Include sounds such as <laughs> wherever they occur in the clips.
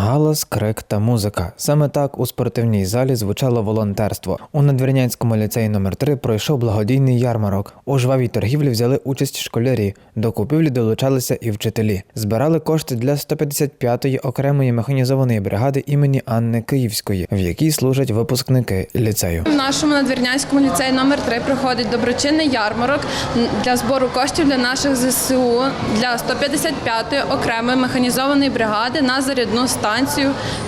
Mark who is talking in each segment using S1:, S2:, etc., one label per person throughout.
S1: Галас, крик та музика. Саме так у спортивній залі звучало волонтерство. У Надвірнянському ліцеї номер 3 пройшов благодійний ярмарок. У жвавій торгівлі взяли участь школярі. До купівлі долучалися і вчителі. Збирали кошти для 155-ї окремої механізованої бригади імені Анни Київської, в якій служать випускники ліцею.
S2: В нашому надвірнянському ліцеї номер 3 проходить доброчинний ярмарок для збору коштів для наших ЗСУ для 155-ї окремої механізованої бригади на зарядну станцію.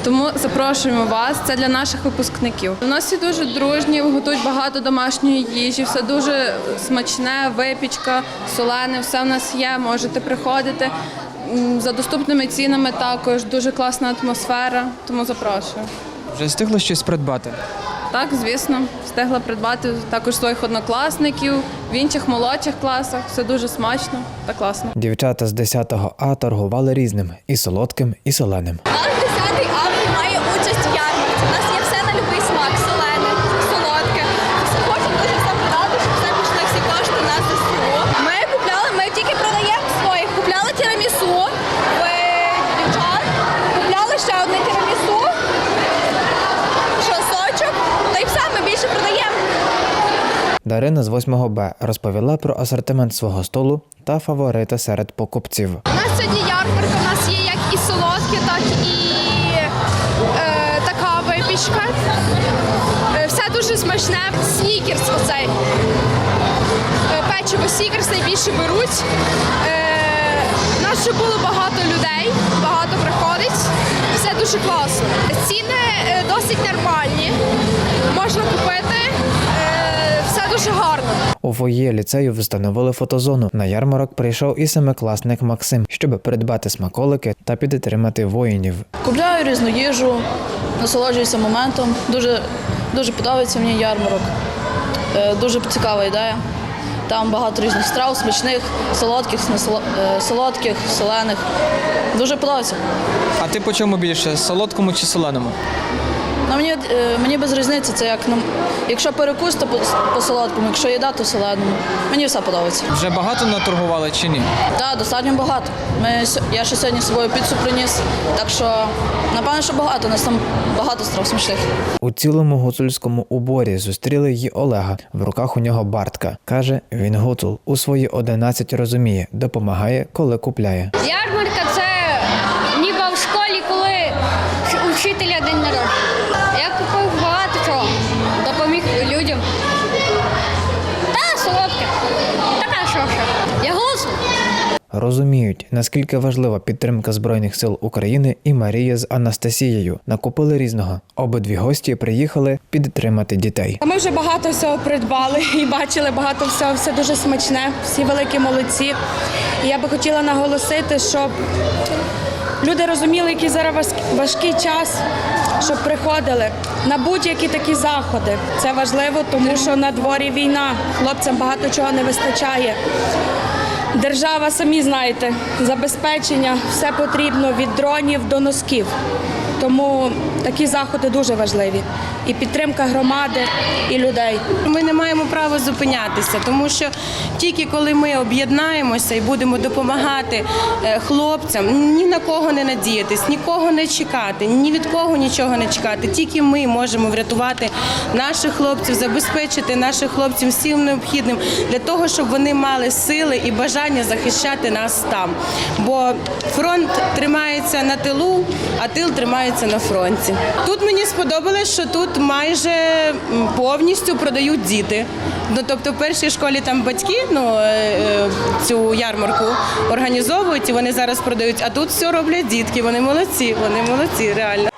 S2: Тому запрошуємо вас. Це для наших випускників. У нас всі дуже дружні, готують багато домашньої їжі, все дуже смачне, випічка, солене, все в нас є. Можете приходити. За доступними цінами також дуже класна атмосфера, тому запрошую.
S3: Вже встигли щось придбати?
S2: Так, звісно, встигла придбати також своїх однокласників в інших молодших класах. Все дуже смачно та класно.
S1: Дівчата з 10 А торгували різним і солодким, і соленим. Дарина з 8 Б розповіла про асортимент свого столу та фаворита серед покупців.
S4: У нас сьогодні ярмарка, у нас є як і солодкі, так і е, така випічка. Е, все дуже смачне. Снікерс оцей. Е, печиво снікерс найбільше беруть. Е, у нас ще було багато людей, багато приходить. Все дуже класно. Ціни е, досить нормальні.
S1: У фоє ліцею встановили фотозону. На ярмарок прийшов і семикласник Максим, щоб придбати смаколики та підтримати воїнів.
S5: Купляю різну їжу, насолоджуюся моментом. Дуже, дуже подобається мені ярмарок. Е, Дуже цікава ідея. Там багато різних страв, смачних, солодких, е, солодких, солених. Дуже подобається.
S3: А ти по чому більше? Солодкому чи соленому?
S5: Ну, мені, е, мені без різниці, це як ну, якщо перекус, то по, по солодкому, якщо їда, то соленому. Мені все подобається.
S3: Вже багато наторгували чи ні?
S5: Так, достатньо багато. Ми, я ще сьогодні з собою піцу приніс, так що напевно, що багато. У нас там багато страв смачних.
S1: У цілому гуцульському уборі зустріли її Олега. В руках у нього Бартка. Каже, він гуцул. У свої 11 розуміє, допомагає, коли купляє.
S6: Ярмарка
S1: Розуміють, наскільки важлива підтримка Збройних сил України і Марія з Анастасією. Накупили різного. Обидві гості приїхали підтримати дітей.
S7: Ми вже багато всього придбали <laughs> і бачили багато всього, все дуже смачне, всі великі молодці. Я би хотіла наголосити, щоб люди розуміли, який зараз важкий час, щоб приходили на будь-які такі заходи. Це важливо, тому що на дворі війна, хлопцям багато чого не вистачає. Держава, самі знаєте, забезпечення, все потрібно від дронів до носків. Тому такі заходи дуже важливі. І підтримка громади, і людей.
S8: Ми не маємо права зупинятися, тому що тільки коли ми об'єднаємося і будемо допомагати е, хлопцям, ні на кого не надіятись, нікого не чекати, ні від кого нічого не чекати. Тільки ми можемо врятувати наших хлопців, забезпечити наших хлопців всім необхідним для того, щоб вони мали сили і бажання захищати нас там. Бо фронт тримається на тилу, а тил тримається на фронті. Тут мені сподобалось, що тут майже повністю продають діти. Ну, тобто в першій школі там батьки ну, е, е, цю ярмарку організовують і вони зараз продають, а тут все роблять дітки. Вони молодці, вони молодці, реально.